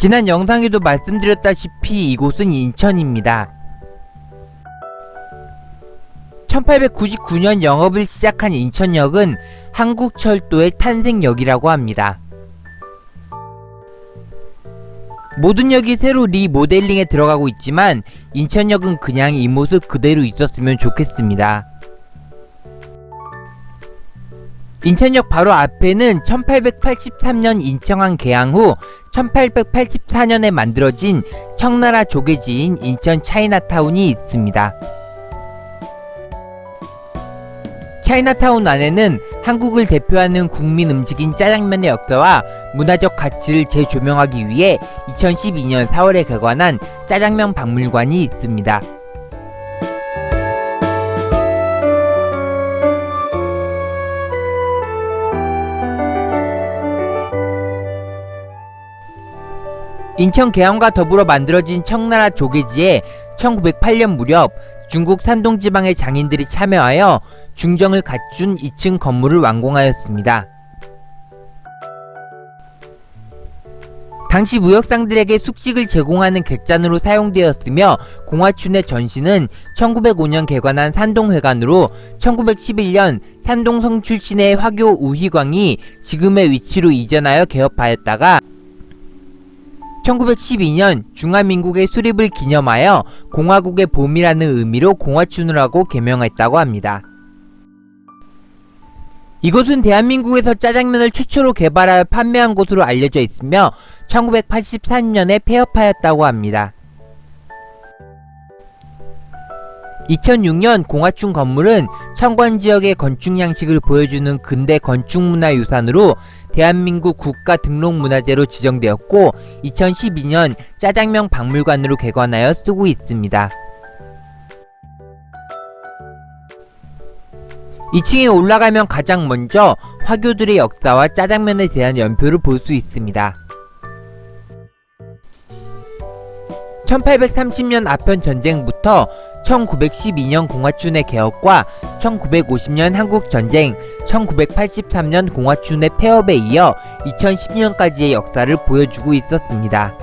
지난 영상에도 말씀드렸다시피 이곳은 인천입니다. 1899년 영업을 시작한 인천역은 한국철도의 탄생역이라고 합니다. 모든 역이 새로 리모델링에 들어가고 있지만 인천역은 그냥 이 모습 그대로 있었으면 좋겠습니다. 인천역 바로 앞에는 1883년 인천항 개항 후 1884년에 만들어진 청나라 조개지인 인천 차이나타운이 있습니다. 차이나타운 안에는 한국을 대표하는 국민 음식인 짜장면의 역사와 문화적 가치를 재조명하기 위해 2012년 4월에 개관한 짜장면 박물관이 있습니다. 인천 개항과 더불어 만들어진 청나라 조개지에 1908년 무렵 중국 산동 지방의 장인들이 참여하여 중정을 갖춘 2층 건물을 완공하였습니다. 당시 무역상들에게 숙식을 제공하는 객잔으로 사용되었으며 공화춘의 전시는 1905년 개관한 산동회관으로 1911년 산동성 출신의 화교 우희광이 지금의 위치로 이전하여 개업하였다가 1912년 중화민국의 수립을 기념하여 공화국의 봄이라는 의미로 공화춘을 하고 개명했다고 합니다. 이곳은 대한민국에서 짜장면을 최초로 개발하여 판매한 곳으로 알려져 있으며 1984년에 폐업하였다고 합니다. 2006년 공화춘 건물은 청관 지역의 건축 양식을 보여주는 근대 건축 문화 유산으로 대한민국 국가 등록 문화재로 지정되었고 2012년 짜장면 박물관으로 개관하여 쓰고 있습니다. 2층에 올라가면 가장 먼저 화교들의 역사와 짜장면에 대한 연표를 볼 수 있습니다. 1830년 아편 전쟁부터 1912년 공화춘의 개혁과 1950년 한국전쟁, 1983년 공화춘의 폐업에 이어 2010년까지의 역사를 보여주고 있었습니다.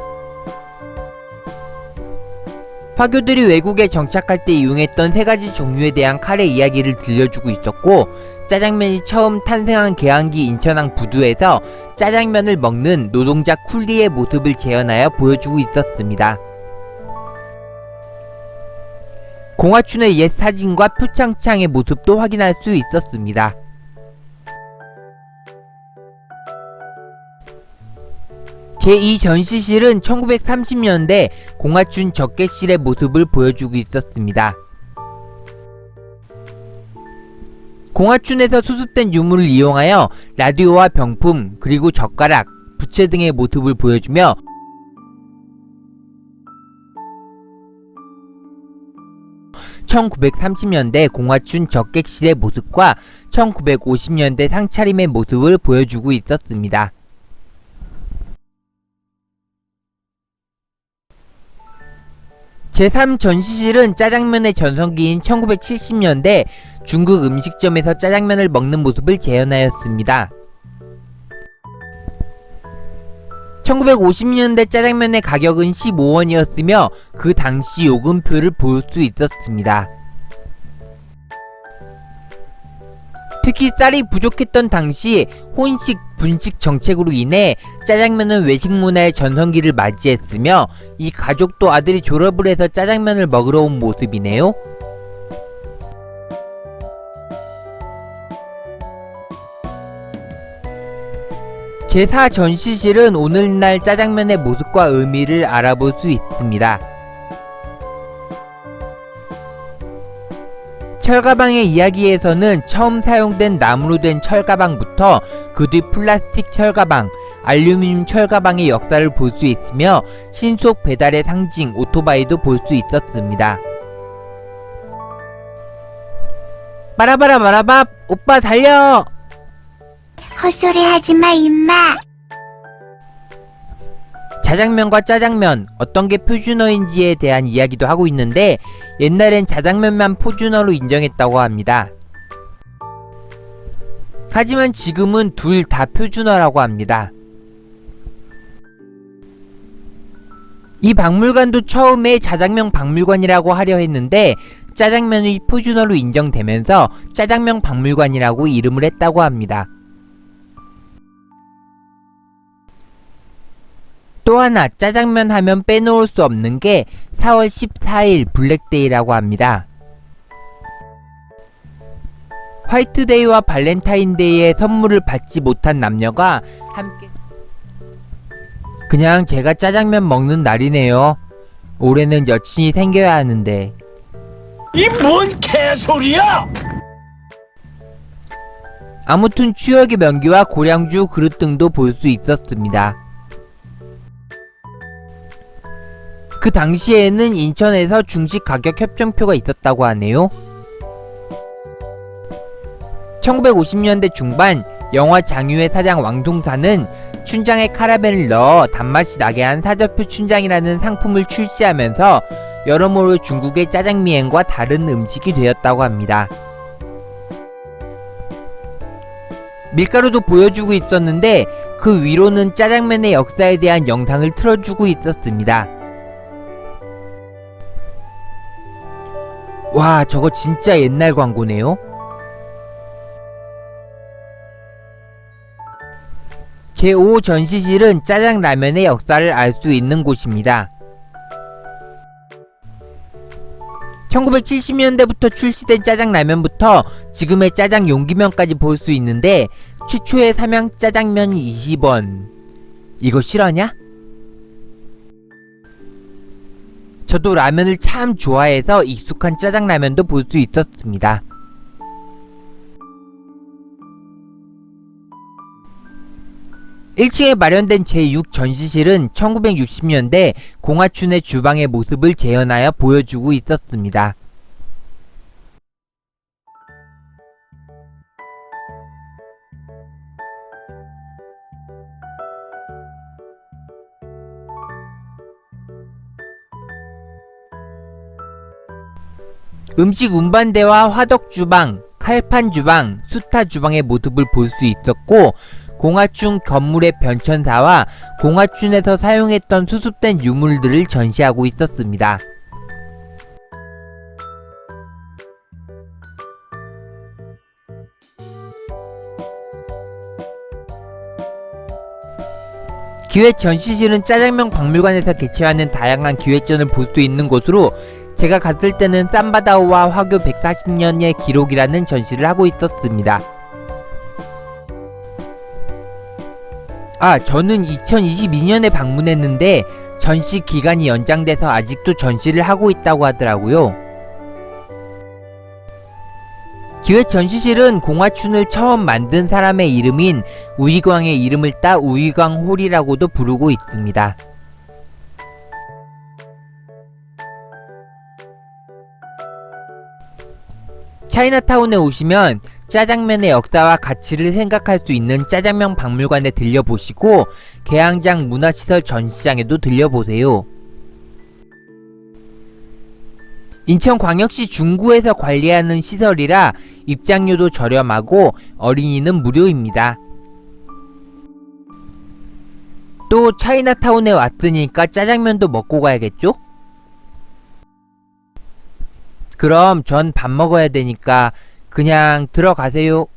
화교들이 외국에 정착할 때 이용했던 세 가지 종류에 대한 칼의 이야기를 들려주고 있었고, 짜장면이 처음 탄생한 개항기 인천항 부두에서 짜장면을 먹는 노동자 쿨리의 모습을 재현하여 보여주고 있었습니다. 공화춘의 옛 사진과 표창장의 모습도 확인할 수 있었습니다. 제2전시실은 1930년대 공화춘 적객실의 모습을 보여주고 있었습니다. 공화춘에서 수습된 유물을 이용하여 라디오와 병품 그리고 젓가락, 부채 등의 모습을 보여주며 (1930년대) 공화춘 적객실의 모습과 (1950년대) 상차림의 모습을 보여주고 있었습니다. 제3전시실은 짜장면의 전성기인 1970년대 중국 음식점에서 짜장면을 먹는 모습을 재현하였습니다. 1950년대 짜장면의 가격은 15원이었으며 그 당시 요금표를 볼 수 있었습니다. 특히 쌀이 부족했던 당시 혼식 분식 정책으로 인해 짜장면은 외식 문화의 전성기를 맞이했으며 이 가족도 아들이 졸업을 해서 짜장면을 먹으러 온 모습이네요. 제4 전시실은 오늘날 짜장면의 모습과 의미를 알아볼 수 있습니다. 철가방의 이야기에서는 처음 사용된 나무로 된 철가방부터 그 뒤 플라스틱 철가방, 알루미늄 철가방의 역사를 볼 수 있으며 신속 배달의 상징 오토바이도 볼 수 있었습니다. 바라바라 바라밥 오빠 달려! 헛소리 하지 마, 임마. 자장면과 짜장면 어떤 게 표준어인지에 대한 이야기도 하고 있는데 옛날엔 자장면만 표준어로 인정했다고 합니다. 하지만 지금은 둘 다 표준어라고 합니다. 이 박물관도 처음에 자장면 박물관이라고 하려 했는데 짜장면이 표준어로 인정되면서 짜장면 박물관이라고 이름을 했다고 합니다. 또 하나 짜장면 하면 빼놓을 수 없는 게 4월 14일 블랙데이라고 합니다. 화이트데이와 발렌타인데이에 선물을 받지 못한 남녀가 함께 그냥 제가 짜장면 먹는 날이네요. 올해는 여친이 생겨야 하는데 이 뭔 개소리야! 아무튼 추억의 명기와 고량주 그릇 등도 볼 수 있었습니다. 그 당시에는 인천에서 중식 가격 협정표가 있었다고 하네요. 1950년대 중반 영화 장유의 사장 왕동사는 춘장에 카라멜을 넣어 단맛이 나게 한 사저표 춘장이라는 상품을 출시하면서 여러모로 중국의 짜장미행과 다른 음식이 되었다고 합니다. 밀가루도 보여주고 있었는데 그 위로는 짜장면의 역사에 대한 영상을 틀어주고 있었습니다. 와, 저거 진짜 옛날 광고네요. 제5 전시실은 짜장라면의 역사를 알 수 있는 곳입니다. 1970년대부터 출시된 짜장라면부터 지금의 짜장 용기면까지 볼 수 있는데 최초의 삼양 짜장면 20원. 이거 실화냐? 저도 라면을 참 좋아해서 익숙한 짜장라면도 볼 수 있었습니다. 일층에 마련된 제6 전시실은 1960년대 공화춘의 주방의 모습을 재현하여 보여주고 있었습니다. 음식 운반대와 화덕 주방, 칼판 주방, 수타 주방의 모습을 볼 수 있었고 공화춘 건물의 변천사와 공화춘에서 사용했던 수습된 유물들을 전시하고 있었습니다. 기획 전시실은 짜장면 박물관에서 개최하는 다양한 기획전을 볼 수 있는 곳으로 제가 갔을 때는 쌈바다오와 화교 140년의 기록이라는 전시를 하고 있었습니다. 아, 저는 2022년에 방문했는데 전시 기간이 연장돼서 아직도 전시를 하고 있다고 하더라고요. 기획 전시실은 공화춘을 처음 만든 사람의 이름인 우이광의 이름을 따 우이광홀이라고도 부르고 있습니다. 차이나타운에 오시면 짜장면의 역사와 가치를 생각할 수 있는 짜장면 박물관에 들려보시고 계양장 문화시설 전시장에도 들려보세요. 인천광역시 중구에서 관리하는 시설이라 입장료도 저렴하고 어린이는 무료입니다. 또 차이나타운에 왔으니까 짜장면도 먹고 가야겠죠? 그럼 전 밥 먹어야 되니까 그냥 들어가세요.